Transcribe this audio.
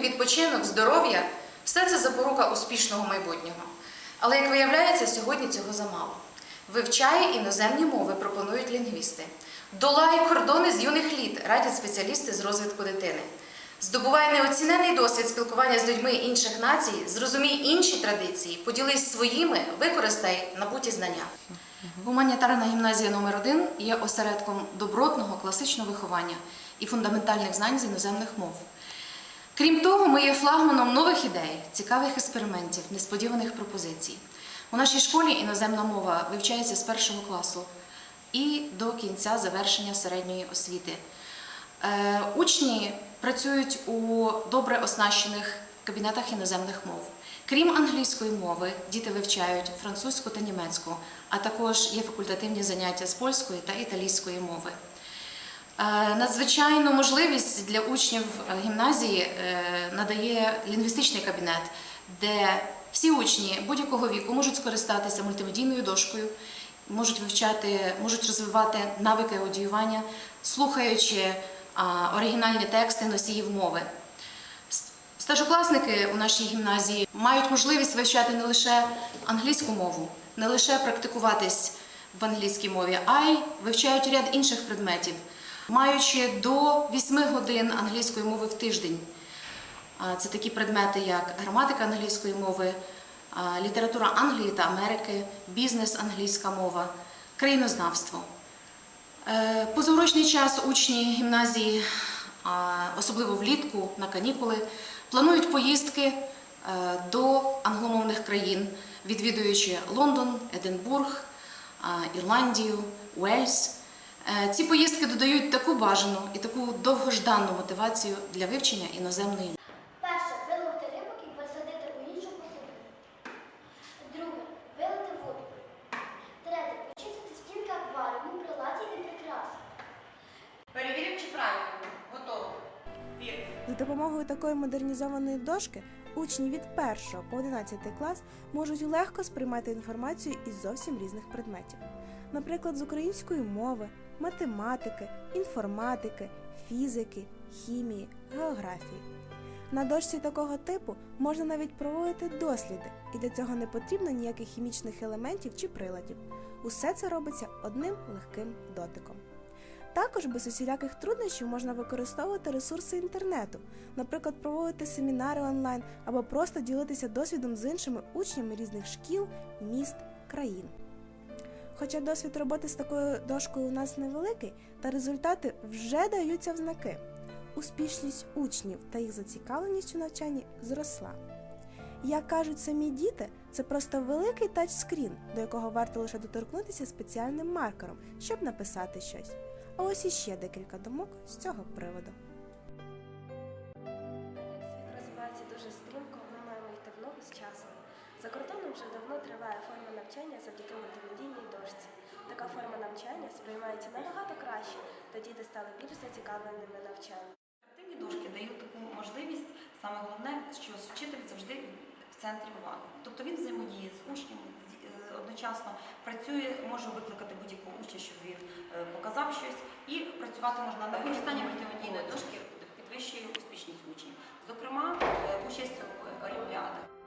Різноманітний відпочинок, здоров'я все це запорука успішного майбутнього. Але як виявляється, сьогодні цього замало. Вивчає іноземні мови, пропонують лінгвісти. Долає кордони з юних літ, радять спеціалісти з розвитку дитини. Здобуває неоцінений досвід спілкування з людьми інших націй, зрозумій інші традиції, поділись своїми, використай набуті знання. Гуманітарна гімназія номер 1 є осередком добротного класичного виховання і фундаментальних знань з іноземних мов. Крім того, ми є флагманом нових ідей, цікавих експериментів, несподіваних пропозицій. У нашій школі іноземна мова вивчається з першого класу і до кінця завершення середньої освіти. Е, Учні працюють у добре оснащених кабінетах іноземних мов. Крім англійської мови, діти вивчають французьку та німецьку, а також є факультативні заняття з польської та італійської мови. Е, Надзвичайну можливість для учнів е, гімназії е, надає лінгвістичний кабінет, де всі учні будь-якого віку можуть скористатися мультимедійною дошкою, можуть вивчати, можуть розвивати навики аудіювання, слухаючи оригінальні тексти носіїв мови. Старшокласники у нашій гімназії мають можливість вивчати не лише англійську мову, не лише практикуватись в англійській мові, а й вивчають ряд інших предметів, маючи до 8 годин англійської мови в тиждень. Це такі предмети, як граматика англійської мови, література Англії та Америки, бізнес англійська мова, країнознавство. Е, Позаурочний час учні гімназії, особливо влітку на канікули, планують поїздки е, до англомовних країн, відвідуючи Лондон, Единбург, Ірландію, Уельс. Е, Ці поїздки додають таку бажану і таку довгожданну мотивацію для вивчення іноземної мови. Перше виловити рибок і посадити у іншу посуду. Друге вилити воду. Третє почистити стінки акваріуму, приладі і прикраси. Перевіримо, чи правильно. Готово. Вір. За допомогою такої модернізованої дошки учні від 1 по 11 клас можуть легко сприймати інформацію із зовсім різних предметів, наприклад, з української мови, математики, інформатики, фізики, хімії, географії. На дошці такого типу можна навіть проводити досліди, і для цього не потрібно ніяких хімічних елементів чи приладів. Усе це робиться одним легким дотиком. Також без усіляких труднощів можна використовувати ресурси інтернету, наприклад, проводити семінари онлайн або просто ділитися досвідом з іншими учнями різних шкіл, міст, країн. Хоча досвід роботи з такою дошкою у нас невеликий, та результати вже даються в знаки. Успішність учнів та їх зацікавленість у навчанні зросла. Як кажуть самі діти, це просто великий тачскрін, до якого варто лише доторкнутися спеціальним маркером, щоб написати щось. А ось іще декілька думок з цього приводу. Світ розвивається дуже стрімко, ми маємо йти в ногу з часом. За кордоном вже давно триває форма навчання завдяки така форма навчання сприймається набагато краще, та діти стали більш зацікавленими навчанням. Активні дошки дають таку можливість, саме головне, що вчитель завжди в центрі уваги. Тобто він взаємодіє з учнями, е, одночасно працює, може викликати будь-яку участь, щоб він е, показав щось, і працювати можна на використання мультимедійної тобто дошки підвищує успішність учнів, зокрема е, участь в олімпіадах.